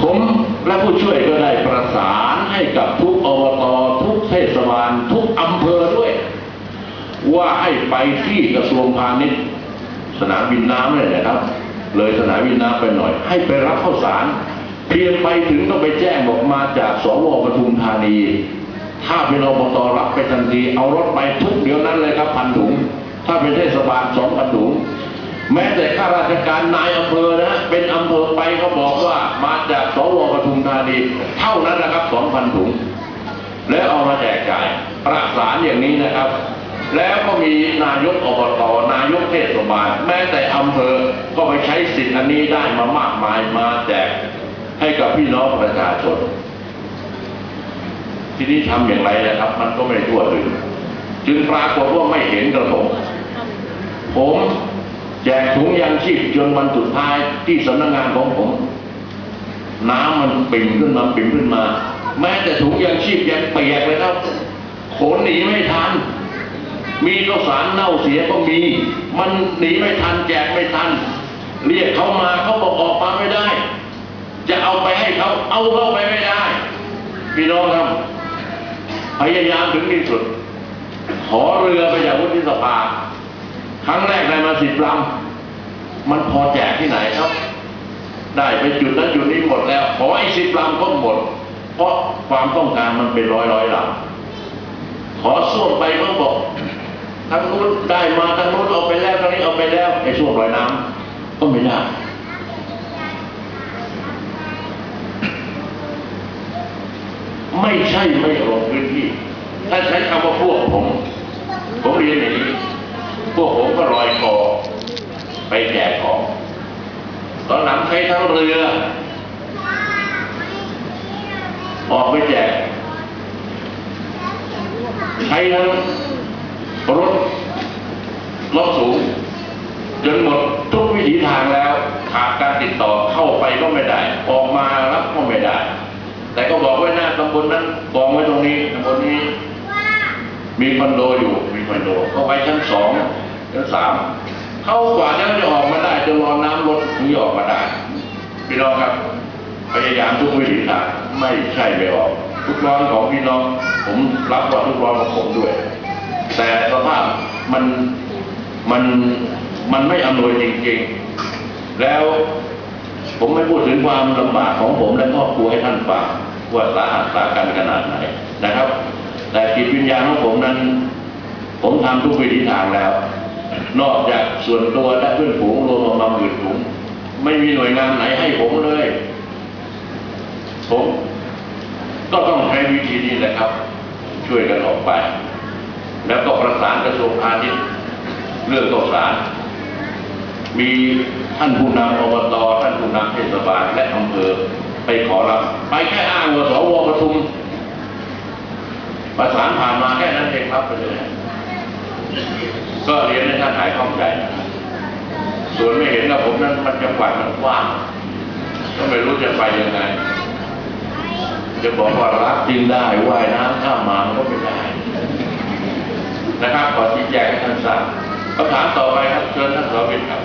ผมและผู้ช่วยก็ได้ประสานให้กับทุกอบตทุกเทศบาลทุกอำเภอด้วย ว่าให้ไปที่กระทรวงพาณิชย์ สนามบินน้ำเนี่ยนะครับ เลยสนามบินน้ำไปหน่อย ให้ไปรับข้าวสารเพียงไปถึงก็ไปแจ้งบอกมาจากสวปทุมธานี ถ้าเป็นอบตรับไปทันทีเอารถไปทุกเดี๋ยวนั้นเลยครับพันถุง ถ้าเป็นเทศบาลสองพันถุง แม้แต่ข้าราชการนายอำเภอนะเป็นอำเภอ เขาบอกว่ามาจากสวปทุมธานีเท่านั้นนะครับสองพันถุง แล้วเอามาแจกจ่ายประสานอย่างนี้นะครับ แล้วก็มีนายกอบตนายกเทศบาลแม้แต่อำเภอก็ไปใช้สิทธิ์อันนี้ได้มามากมายมาแจกให้กับพี่น้องประชาชนทีนี้ทำอย่างไรนะครับ มันก็ไม่ทั่วถึงจึงปรากฏว่าไม่เห็นกระผมผม แจกถุงยางชีพจนวันสุดท้ายที่สำนักงานของผม น้ำมันปิ่มขึ้นมาปิ่มขึ้นมา แม้แต่ถุงยางชีพยังเปียกเลยครับขนหนีไม่ทัน มีข้าวสารเน่าเสียก็มี มันหนีไม่ทันแจกไม่ทัน เรียกเขามาเขาบอกออกมาไม่ได้ จะเอาไปให้เขาเอาเข้าไปไม่ได้ พี่น้องครับพยายามถึงที่สุด ขอเรือไปจากวุฒิสภา ครั้งแรกได้มาสิบลำ มันพอแจกที่ไหนครับ ได้ไปจุดนั้นจุดนี้หมดแล้ว ขอไอ้สิบลำก็หมด เพราะความต้องการมันเป็นร้อยร้อยลำขอส้วมไปก็บอกทางนู้นได้มาทางนู้นเอาไปแล้วทางนี้เอาไปแล้วไอ้ส้วมลอยน้ำก็ไม่ได้ไม่ใช่ไม่ลงพื้นที่ ถ้าใช้คำว่าพวกผม ผมเรียนอย่างนี้ พวกผมก็ลอยคอไปแจกของ ตอนหลังใช้ทั้งเรือ ออกไปแจก ใช้ทั้งรถรถสูง จนหมดทุกวิถีทางแล้วขาดการติดต่อเข้าไปก็ไม่ได้ ออกมารับก็ไม่ได้ แต่ก็บอกไว้หน้าตำบลนั้นกองไว้ตรงนี้ตำบลนี้ มีคอนโดอยู่มีคอนโดก็ไว้ชั้นสองชั้นสามเข้ากว่านั้นจะออกมาได้จะรอน้ำลดถึงออกมาได้ พี่น้องครับพยายามทุกวิถีทางไม่ใช่ไม่ออก ทุกร้อนของพี่น้อง ผมรับว่าทุกร้อนของผมด้วย แต่สภาพมันมันมันไม่อำนวยจริงๆ แล้วผมไม่พูดถึงความลำบากของผมและครอบครัวให้ท่านฟังว่าสาหัสสากันขนาดไหนนะครับ แต่จิตวิญญาณของผมนั้น ผมทำทุกวิถีทางแล้ว นอกจากส่วนตัวและเพื่อนฝูงรวมมาหมื่นฝูง ไม่มีหน่วยงานไหนให้ผมเลย ผมก็ต้องใช้วิธีนี้แหละครับ ช่วยกันออกไป แล้วก็ประสานกระทรวงพาณิชย์เรื่องข้าวสาร มีท่านผู้นำอบตท่านผู้นำเทศบาลและอำเภอไปขอรับ ไปแค่อ้างว่าสวประทุม ประสานผ่านมาแค่นั้นเองครับไปเลยก็เรียนให้ท่านหายข้องใจนะครับ ส่วนไม่เห็นกับผมนั้นมันจังหวัดมันกว้างก็ไม่รู้จะไปยังไง จะบอกว่ารักจริงได้ว่ายน้ำข้ามมามันก็ไม่ได้ นะครับขอชี้แจงให้ท่านทราบคำถามต่อไปครับเชิญท่านสวิทย์ครับ